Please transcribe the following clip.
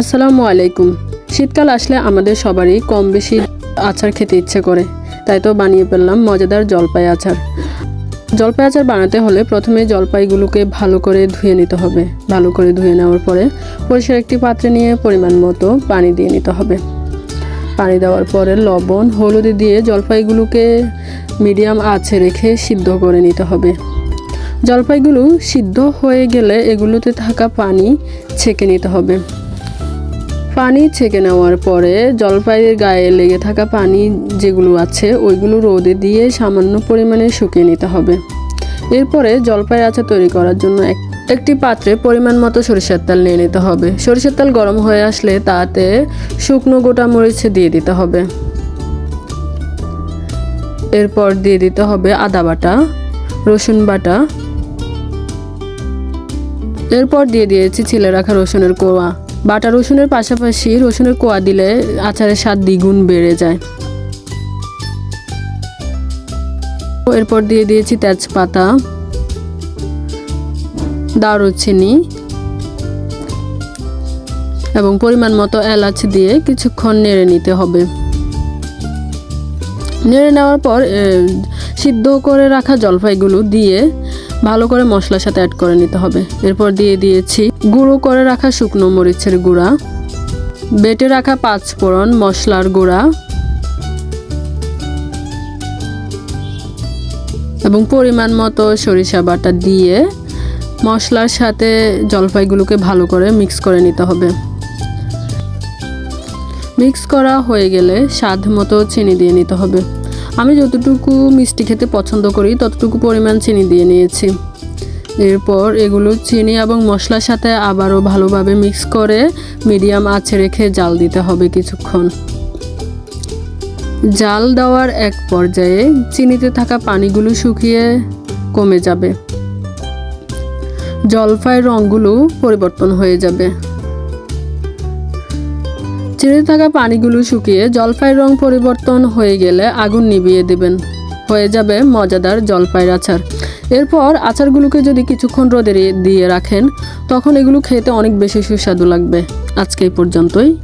আসসালামু আলাইকুম। শীতকাল আসলে আমাদের সবারই কম বেশি আচার খেতে ইচ্ছে করে, তাই তো বানিয়ে ফেললাম মজাদার জলপাই আচার। জলপাই আচার বানাতে হলে প্রথমে জলপাইগুলোকে ভালো করে ধুয়ে নিতে হবে। ভালো করে ধুয়ে নেওয়ার পরে পরিষ্কার একটি পাত্রে নিয়ে পরিমাণ মতো পানি দিয়ে নিতে হবে। পানি দেওয়ার পরে লবণ, হলুদ দিয়ে জলপাইগুলোকে মিডিয়াম আঁচে রেখে সিদ্ধ করে নিতে হবে। জলপাইগুলো সিদ্ধ হয়ে গেলে এগুলোতে থাকা পানি ছেঁকে নিতে হবে। পানি ছেঁকে নেওয়ার পরে জলপাইয়ের গায়ে লেগে থাকা পানি যেগুলো আছে, ওইগুলো রোদে দিয়ে সামান্য পরিমাণে শুকিয়ে নিতে হবে। এরপরে জলপাই আচার তৈরি করার জন্য এক একটি পাত্রে পরিমাণ মতো সরিষার তেল নিয়ে নিতে হবে। সরিষার তেল গরম হয়ে আসলে তাতে শুকনো গোটা মরিচ দিয়ে দিতে হবে। এরপর দিয়ে দিতে হবে আদা বাটা, রসুন বাটা। এরপর দিয়ে দিয়েছি ছিলে রাখা রসুনের কোয়া। বাটা রসুনের পাশাপাশি রসুনের কোয়া দিলে আচারের স্বাদ দ্বিগুণ বেড়ে যায়। এরপর দিয়ে দিয়েছি তেজপাতা, দারুচিনি এবং পরিমাণ মতো এলাচ দিয়ে কিছুক্ষণ নেড়ে নিতে হবে। নেড়ে নেওয়ার পর সিদ্ধ করে রাখা জলপাইগুলো দিয়ে ভালো করে মশলার সাথে অ্যাড করে নিতে হবে। এরপর দিয়ে দিয়েছি গুঁড়ো করে রাখা শুকনো মরিচের গুঁড়া, বেটে রাখা পাঁচ ফোড়ন মশলার গুঁড়া এবং পরিমাণ মতো সরিষা বাটা দিয়ে মশলার সাথে জলপাইগুলোকে ভালো করে মিক্স করে নিতে হবে। মিক্স করা হয়ে গেলে স্বাদ মতো চিনি দিয়ে নিতে হবে। আমি যতটুকু মিষ্টি খেতে পছন্দ করি, ততটুকু পরিমাণ চিনি দিয়ে নিয়েছি। এরপর এগুলো চিনি এবং মশলার সাথে আবারও ভালোভাবে মিক্স করে মিডিয়াম আঁচে রেখে জাল দিতে হবে কিছুক্ষণ। জাল দেওয়ার এক পর্যায়ে চিনিতে থাকা পানিগুলো শুকিয়ে কমে যাবে। জলপাইয়ের রঙগুলো পরিবর্তন হয়ে যাবে। চিড়ে থাকা পানিগুলো শুকিয়ে জলপাই রং পরিবর্তন হয়ে গেলে আগুন নিভিয়ে দেবেন। হয়ে যাবে মজাদার জলপাইয়ের আচার। এরপর আচারগুলোকে যদি কিছুক্ষণ রোদে দিয়ে রাখেন, তখন এগুলো খেতে অনেক বেশি সুস্বাদু লাগবে। আজকে এই পর্যন্তই।